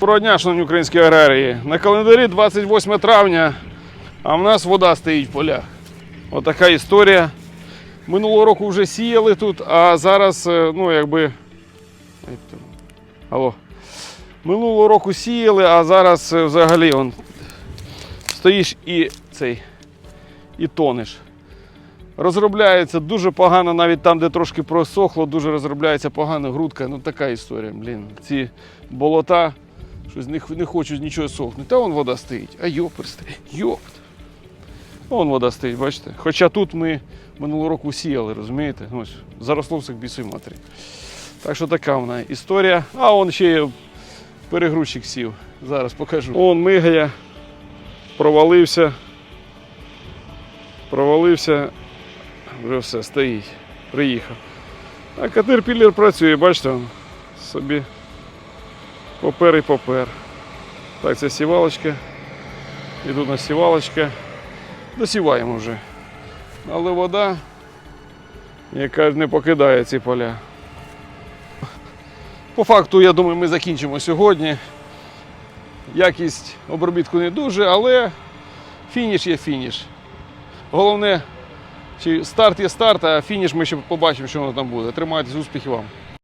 Доброго дня, шановні українські аграрії. На календарі 28 травня, а в нас вода стоїть в полях. Отака історія. Минулого року вже сіяли тут, а зараз, е, ну якби. Алло. Минулого року сіяли, а зараз е, взагалі он, стоїш і цей, і тонеш. Розробляється дуже погано, навіть там, де трошки просохло, дуже розробляється погано грудка. Ну така історія. Блін. Ці болота, щось не, не хочуть нічого сохнути. Та вон вода стоїть. А йоперсти, йопт. Вон вода стоїть, бачите. Хоча тут ми минулого року сіяли, розумієте? Ось, заросло все к бісій матері. Так що така вона історія. А он ще перегрузчик сів. Зараз покажу. Он мигає, провалився. Провалився, вже все, стоїть. Приїхав. А катерпіллер працює, бачите, собі попер і попер. Так, це сівалочка. І тут у нас сівалочка. Досіваємо вже. Але вода, яка не покидає ці поля. По факту, я думаю, ми закінчимо сьогодні. Якість обробітку не дуже, але фініш є фініш. Головне, чи старт є старт, а фініш ми ще побачимо, що воно там буде. Тримайтесь, успіхів вам!